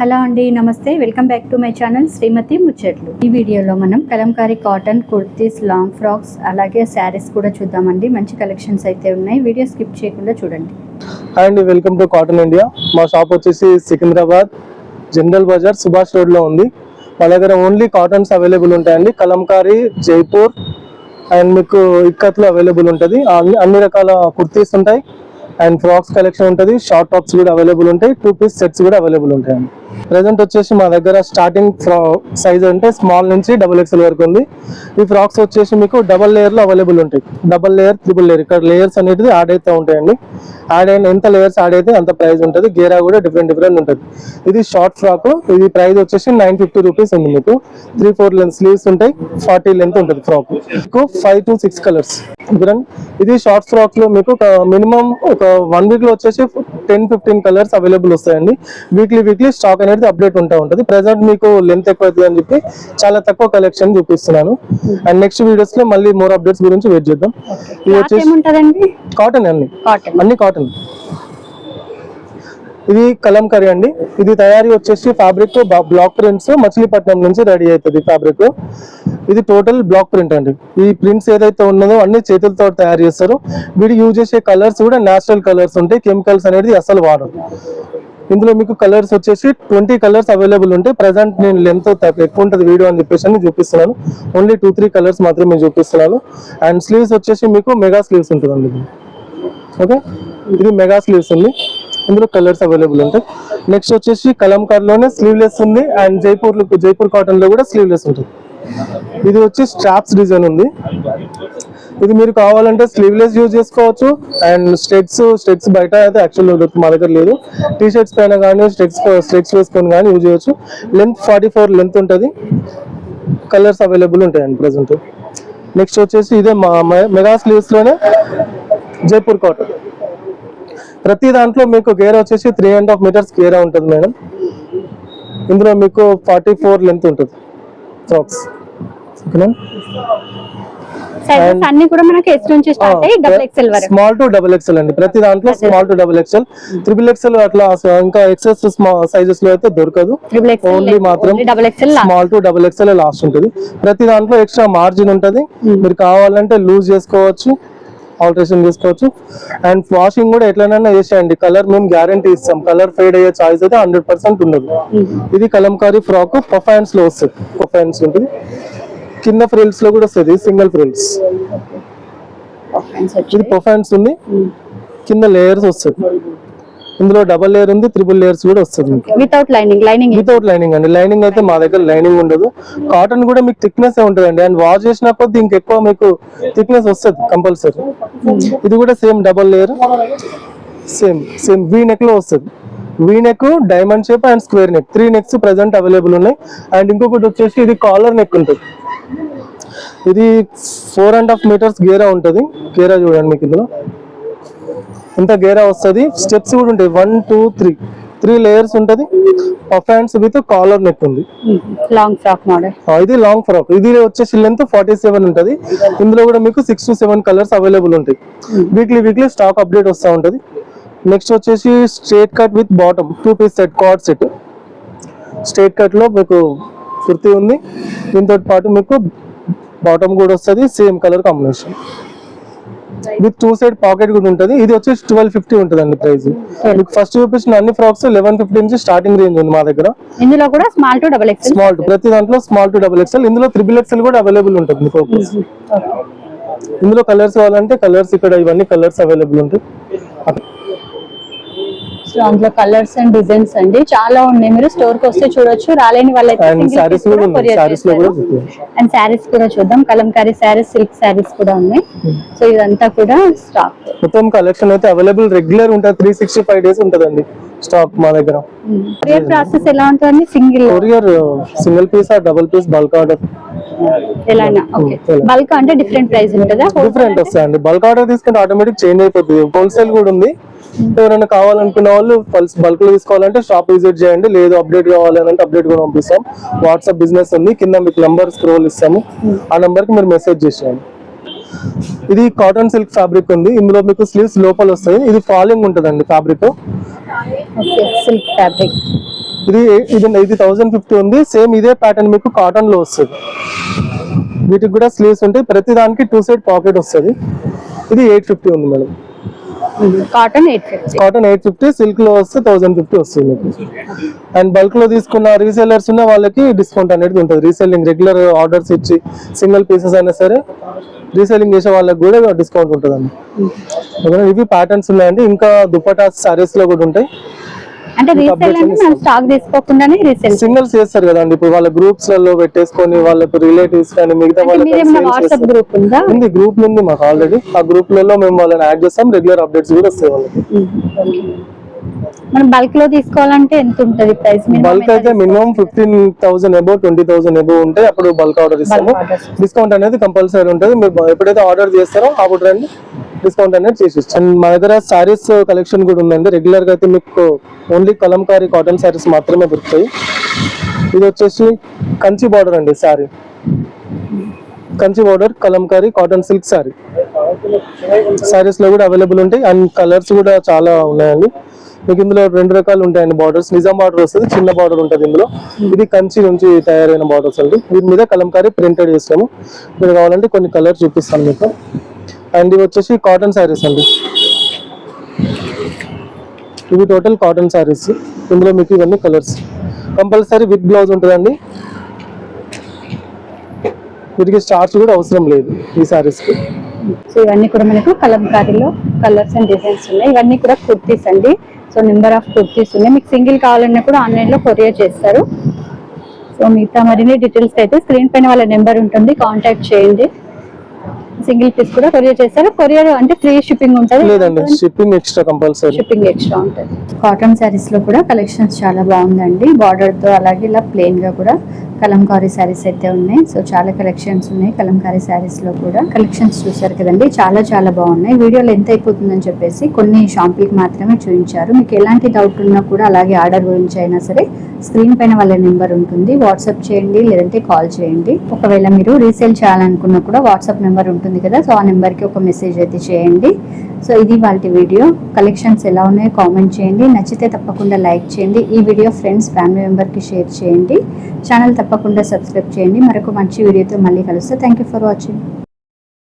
Hello అండి నమస్తే. Welcome back to my channel Srimathi Muchatlu. ఈ వీడియోలో మనం kalamkari cotton kurtis long frocks అలాగే శారీస్ కూడా చూద్దామండి. మంచి కలెక్షన్స్ అయితే ఉన్నాయి. వీడియో స్కిప్ చేయకుండా చూడండి. హాయ్ అండి వెల్కమ్ టు కాటన్ ఇండియా. మా షాప్ వచ్చేసి సికింద్రాబాద్ జనరల్ బజార్ సుభాష్ రోడ్లో ఉంది. మా దగ్గర ఓన్లీ కాటన్స్ అవైలబుల్ ఉంటాయండి. కలంకారీ జైపూర్ అండ్ మీకు ఇక్కత్లు అవైలబుల్ ఉంటుంది. అన్ని అన్ని రకాల కుర్తీస్ ఉంటాయి. అండ్ ఫ్రాక్స్ కలెక్షన్ ఉంటుంది. షార్ట్ టాప్స్ కూడా అవైలబుల్ ఉంటాయి. టూ పీస్ సెట్స్ కూడా అవైలబుల్ ఉంటాయండి. ప్రజెంట్ వచ్చేసి మా దగ్గర స్టార్టింగ్ సైజ్ అంటే స్మాల్ నుంచి డబుల్ ఎక్స్ఎల్ వరకు ఉంది. ఈ ఫ్రాక్స్ వచ్చేసి మీకు డబల్ లేయర్లో అవైలబుల్ ఉంటాయి. డబల్ లేయర్ త్రిబుల్ లేయర్ ఇక్కడ లేయర్స్ అనేది యాడ్ అవుతూ ఉంటాయండి. యాడ్ అయిన ఎంత లేయర్స్ యాడ్ అయితే అంత ప్రైస్ ఉంటుంది. గేరా కూడా డిఫరెంట్ డిఫరెంట్ ఉంటుంది. ఇది షార్ట్ ఫ్రాక్ ఇది ప్రైస్ వచ్చేసి నైన్ ఫిఫ్టీ రూపీస్ ఉంది మీకు. త్రీ ఫోర్ లెంత్ స్లీవ్స్ ఉంటాయి. ఫార్టీ లెంత్ ఉంటుంది ఫ్రాక్ మీకు ఫైవ్ టు సిక్స్ కలర్స్ ఇది షార్ట్ ఫ్రాక్లో మీకు మినిమం ఒక వన్ వీక్లో వచ్చేసి టెన్ ఫిఫ్టీన్ కలర్స్ అవైలబుల్ వస్తాయండి. వీక్లీ వీక్లీ స్టాక్ అనేది అప్డేట్ ఉంటా ఉంటుంది. ప్రెసెంట్ మీకు లెంత్ ఎక్కువ అవుతుంది అని చెప్పి చాలా తక్కువ కలెక్షన్ చూపిస్తున్నాను. అండ్ నెక్స్ట్ వీడియోస్లో మళ్ళీ మోర్ అప్డేట్స్ గురించి వెయిట్ చేద్దాం. ఇది వచ్చేసి కాటన్ అన్ని కాటన్ అన్ని కాటన్ ఇది కలంకరీ అండి. ఇది తయారీ వచ్చేసి ఫ్యాబ్రిక్ బ్లాక్ ప్రింట్స్ మచిలీపట్నం నుంచి రెడీ అవుతుంది ఫ్యాబ్రిక్ ఇది టోటల్ బ్లాక్ ప్రింట్ అండి. ఈ ప్రింట్స్ ఏదైతే ఉన్నదో అన్ని చేతులతో తయారు చేస్తారు. వీడు యూజ్ చేసే కలర్స్ కూడా న్యాచురల్ కలర్స్ ఉంటాయి. కెమికల్స్ అనేది అసలు వాడరు. ఇందులో మీకు కలర్స్ వచ్చేసి ట్వంటీ కలర్స్ అవైలబుల్ ఉంటాయి. ప్రజెంట్ నేను లెంత్ ఎక్కువ ఉంటుంది వీడియో అని చెప్పేసి అని చూపిస్తున్నాను. ఓన్లీ టూ త్రీ కలర్స్ మాత్రమే చూపిస్తున్నాను. అండ్ స్లీవ్స్ వచ్చేసి మీకు మెగా స్లీవ్స్ ఉంటుందండి ఓకే ఇది మెగా స్లీవ్స్ ఉంది. ఇందులో కలర్స్ అవైలబుల్ ఉంటాయి. నెక్స్ట్ వచ్చేసి కలంకార్లోనే స్లీవ్లెస్ ఉంది. అండ్ జైపూర్ జైపూర్ కాటన్లో కూడా స్లీవ్లెస్ ఉంటుంది. ఇది వచ్చి స్ట్రాప్స్ డిజైన్ ఉంది. ఇది మీరు కావాలంటే స్లీవ్లెస్ యూజ్ చేసుకోవచ్చు. అండ్ స్టెట్స్ స్టెట్స్ బయట అయితే యాక్చువల్ మా దగ్గర లేదు. టీ షర్ట్స్ పైన కానీ స్టెట్స్ స్టెట్స్ వేసుకొని కానీ యూజ్ చేయొచ్చు. లెంత్ ఫార్టీ ఫోర్ లెంత్ ఉంటుంది. కలర్స్ అవైలబుల్ ఉంటాయండి ప్రజెంట్ నెక్స్ట్ వచ్చేసి ఇదే మా మెగా స్లీవ్స్లోనే జైపూర్ కాటన్ ప్రతి దాంట్లో మీకు గేర్ వచ్చేసి త్రీ అండ్ హాఫ్ మీటర్స్ గేరా ఉంటుంది మేడం. ఇందులో మీకు ఫార్టీ ఫోర్ లెంత్ ఉంటుంది. ఫ్రాక్స్ ఓకేనా? సైజెస్ అన్ని కూడా మనకి ఎస్ నుంచి స్టార్ట్ అయ్యి డబుల్ ఎక్స్ఎల్ వరకు. స్మాల్ టు డబుల్ ఎక్స్ఎల్ అండి. ప్రతి దాంట్లో small to double XL triple XL అట్లా ఇంకా ఎక్సెస్ సైజెస్లో అయితే దొరకదు. ఓన్లీ మాత్రం small to double XL last ఉంటుంది. ప్రతి దాంట్లో ఎక్స్ట్రా మార్జిన్ ఉంటుంది. మీరు కావాలంటే లూజ్ చేసుకోవచ్చు. ఆల్టరేషన్ చేసుకోవచ్చు అండ్ వాషింగ్ కూడా ఎట్లనైనా చేసేయండి. కలర్ మేము గ్యారంటీ ఇస్తాం. కలర్ ఫేడ్ అయ్యే ఛాయిస్ అయితే హండ్రెడ్ పర్సెంట్ ఉండదు. ఇది కలంకారీ ఫ్రాక్ పఫాన్స్లో వస్తుంది పఫాన్స్ ఉంటుంది. కింద ఫ్రిల్స్లో కూడా వస్తుంది. సింగిల్ ఫ్రిల్స్ ఇది పఫాన్స్ ఉంది. కింద లేయర్స్ వస్తుంది. ఇందులో డబల్ లేయర్ ఉంది త్రిబుల్ లేయర్స్ కూడా వస్తుంది without lining lining without lining అండి. లైనింగ్ అయితే మా దగ్గర లైనింగ్ ఉండదు. కాటన్ కూడా మీకు థిక్నెస్ ఉంటుందండి. అండ్ వాష్ చేసిన కొద్ది ఇంకెక్కువ మీకు థిక్నెస్ వస్తుంది కంపల్సరీ ఇది కూడా same double layer same same V నెక్లో వస్తుంది. V neck diamond shape and square neck three necks present available ఉన్నాయి. అండ్ ఇంకొకటి వచ్చేసి ఇది కాలర్ నెక్ ఉంటుంది. ఇది ఫోర్ అండ్ హాఫ్ మీటర్స్ గేరా ఉంటుంది. గేరా చూడండి మీకు ఇందులో. ఇంత గేరా వస్తుంది. స్టెప్స్ కూడా ఉంటాయి. One two three three layers ఉంటుంది. Puff hands with collar neck ఉంది. లాంగ్ ఫ్రాక్ మోడల్ ఇది లాంగ్ ఫ్రాక్ ఇది వచ్చేసి లెంత్ ఫార్టీ సెవెన్ ఉంటుంది. ఇందులో కూడా మీకు six to seven colours available ఉంటాయి. వీక్లీ వీక్లీ స్టాక్ అప్డేట్ వస్తూ ఉంటుంది. నెక్స్ట్ వచ్చేసి straight cut with bottom two piece set cord set straight కట్లో మీకు కుర్తీ ఉంది. దీంతో పాటు మీకు బాటమ్ కూడా వస్తుంది. Same colour combination with two side pocket కూడా ఉంటుంది. ఇది వచ్చేసి ట్వెల్వ్ ఫిఫ్టీ ఉంటుంది అండి ప్రైస్ మీకు ఫస్ట్ చూపించిన అన్ని ఫ్రాక్స్ లెవెన్ ఫిఫ్టీ నుంచి స్టార్టింగ్ రేంజ్ ఉంది మా దగ్గర. ఇందులో కూడా small to double XL small to ప్రతి దాంట్లో స్మాల్ టు డబుల్ ఎక్స్ఎల్ ఇందులో త్రిబుల్ ఎక్స్ఎల్ కూడా అవైలబుల్ ఉంటుంది మీకు. ఒకటి. ఇందులో కలర్స్ కావాలంటే కలర్స్ ఇక్కడ ఇవన్నీ కలర్స్ అవైలబుల్ ఉంటాయి. సో అందులో కలర్స్ అండ్ డిజైన్స్ అండి. చాలా ఉన్నాయి. మీరు స్టోర్కి వస్తే చూడొచ్చు. రాలేని వాళ్ళైతే అండ్ కూడా లో శారీస్ చూద్దాం. కలంకారీ శారీస్ సిల్క్ శారీస్ కూడా ఉన్నాయి. సో ఇదంతా కూడా స్టాక్ మొత్తం కలెక్షన్ అయితే అవైలబుల్ రెగ్యులర్ ఉంటుంది. త్రీ సిక్స్టీ ఫైవ్ డేస్ ఉంటుందండి స్టాక్ మా దగ్గర. కొరియర్ ప్రాసెస్ ఎలా ఉంటుంది single courier single piece or double piece bulk order ఎలానా? Bulk అంటే డిఫరెంట్ ప్రైస్ ఉంటుందా? డిఫరెంట్ వస్తాయండి. బల్క్ ఆర్డర్ తీసుకుంటే ఆటోమేటిక్ చేంజ్ అయిపోతుంది హోల్సేల్ కూడా ఉంది. ఎవరైనా కావాలనుకున్న వాళ్ళు బల్క్లో తీసుకోవాలంటే షాప్ విజిట్ చేయండి. లేదు అప్డేట్ కావాలంటే అప్డేట్ కూడా పంపిస్తాం. వాట్సాప్ బిజినెస్ ఉంది. కింద మీకు నంబర్ స్క్రోల్ ఇస్తాము. ఆ నంబర్కి మీరు మెసేజ్ చేసేయండి. ఇది కాటన్ సిల్క్ ఫ్యాబ్రిక్ ఉంది. ఇందులో మీకు స్లీవ్స్ లోపల వస్తాయి. ఇది ఫాలింగ్ ఉంటుందండి ఫ్యాబ్రిక్ సిల్క్ ఫ్యాబ్రిక్ ఇది ఇది ఇది థౌజండ్ ఫిఫ్టీ ఉంది. సేమ్ ఇదే ప్యాటర్న్ మీకు కాటన్లో వస్తుంది. వీటికి కూడా స్లీవ్స్ ఉంటాయి. ప్రతి దానికి టూ సైడ్ పాకెట్ వస్తుంది. ఇది ఎయిట్ ఫిఫ్టీ ఉంది madam. Cotton eight fifty cotton eight fifty సిల్క్లో వస్తే థౌసండ్ ఫిఫ్టీ వస్తుంది మీకు. అండ్ బల్క్లో తీసుకున్న రీసెలర్స్ ఉన్న వాళ్ళకి డిస్కౌంట్ అనేది ఉంటుంది. రీసెల్లింగ్ రెగ్యులర్ ఆర్డర్స్ ఇచ్చి సింగిల్ పీసెస్ అయినా సరే రీసెల్లింగ్ చేసే వాళ్ళకి కూడా డిస్కౌంట్ ఉంటుందండి. ఓకేనా? ఇవి ప్యాటర్న్స్ ఉన్నాయండి. ఇంకా దుపటా సారీస్లో కూడా ఉంటాయి. అంటే రీసేల్ అంటే మనం స్టాక్ తీసుకోకుండానే రీసేల్ సింగిల్స్ చేస్తారు కదండి. ఇప్పుడు వాళ్ళ గ్రూప్స్లలో పెట్టేసుకొని వాళ్ళకు రిలేటివ్స్ కానీ మిగతా వాట్సాప్ గ్రూప్ ఉందా? ఉంది గ్రూప్ ఉంది మాకు ఆల్రెడీ ఆ గ్రూప్లలో మేము వాళ్ళని యాడ్ చేస్తాం రెగ్యులర్ అప్డేట్స్ కూడా వస్తాయి వాళ్ళకి. మనం బల్క్లో తీసుకోవాలంటే ఎంత ఉంటది ప్రైస్ బల్క్ అయితే minimum fifteen thousand above twenty thousand above ఉంటే అప్పుడు బల్క్ ఆర్డర్ ఇస్తాము. డిస్కౌంట్ అనేది కంపల్సరీ ఉంటుంది. మీరు ఎప్పుడైతే ఆర్డర్ చేస్తారో అప్పుడు రండి డిస్కౌంట్ అనేది చేసి అండ్ మా దగ్గర సారీస్ కలెక్షన్ కూడా ఉందండి. రెగ్యులర్గా అయితే మీకు ఓన్లీ కలంకారీ కాటన్ సారీస్ మాత్రమే దొరుకుతాయి. ఇది వచ్చేసి కంచి బార్డర్ అండి sari Kanchi border kalamkari cotton silk sari శారీస్లో కూడా అవైలబుల్ ఉంటాయి. అండ్ కలర్స్ కూడా చాలా ఉన్నాయండి. మీకు ఇందులో రెండు రకాలు ఉంటాయండి బార్డర్స్ నిజాం బార్డర్ వస్తుంది చిన్న బార్డర్ ఉంటుంది ఇందులో. ఇది కంచి నుంచి తయారైన బార్డర్స్ అండి. దీని మీద కలంకారీ ప్రింటెడ్ చేస్తాము. మీరు కావాలంటే కొన్ని కలర్ చూపిస్తాను మీకు. అండ్ ఇవి వచ్చేసి కాటన్ సారీస్ అండి. ఇవి టోటల్ కాటన్ సారీస్ ఇందులో మీకు ఇవన్నీ కలర్స్ కంపల్సరీ విత్ బ్లౌజ్ ఉంటుందండి. వీటికి స్టార్చ్ కూడా అవసరం లేదు ఈ సారీస్కి సో ఇవన్నీ కూడా మనకు కలంకారీలో కలర్స్ అండ్ డిజైన్స్ ఉన్నాయి. ఇవన్నీ కూడా కుర్తీస్ అండి. సో నెంబర్ ఆఫ్ కుర్తీస్ ఉన్నాయి. మీకు సింగిల్ కావాలన్నా కూడా ఆన్లైన్లో కొరియర్ చేస్తారు. సో మిగతా మరిన్ని డీటెయిల్స్ అయితే స్క్రీన్ పైన వాళ్ళ నెంబర్ ఉంటుంది. కాంటాక్ట్ చేయండి. సింగిల్ పీస్ కూడా కొరియర్ చేస్తారు. కొరియర్ అంటే ఫ్రీ షిప్పింగ్ ఉంటుంది. లేదండి shipping extra compulsory. Shipping extra ఉంటుంది. కాటన్ శారీస్లో కూడా కలెక్షన్స్ చాలా బాగుందండి. బార్డర్తో అలాగే ఇలా ప్లెయిన్గా కూడా కలంకారీ శారీస్ అయితే ఉన్నాయి. సో చాలా కలెక్షన్స్ ఉన్నాయి కలంకారీ శారీస్లో కూడా. కలెక్షన్స్ చూసారు కదండి చాలా చాలా బాగున్నాయి. వీడియోలో ఎంత అయిపోతుందని చెప్పేసి కొన్ని షాంపులకి మాత్రమే చూపించారు. మీకు ఎలాంటి డౌట్ ఉన్నా కూడా అలాగే ఆర్డర్ గురించి అయినా సరే స్క్రీన్ పైన వాళ్ళ నెంబర్ ఉంటుంది. వాట్సాప్ చేయండి లేదంటే కాల్ చేయండి. ఒకవేళ మీరు రీసేల్ చేయాలనుకున్నా కూడా వాట్సాప్ నెంబర్ ఉంటుంది కదా సో ఆ నెంబర్కి ఒక మెసేజ్ అయితే చేయండి. సో ఇది వాళ్ళ వీడియో. కలెక్షన్స్ ఎలా ఉన్నాయో కామెంట్ చేయండి. నచ్చితే తప్పకుండా లైక్ చేయండి. ఈ వీడియో ఫ్రెండ్స్ ఫ్యామిలీ మెంబర్కి షేర్ చేయండి. ఛానల్ తప్పకుండా సబ్స్క్రైబ్ చేయండి. మరొక మంచి వీడియోతో మళ్ళీ కలుస్తే. Thank you for watching.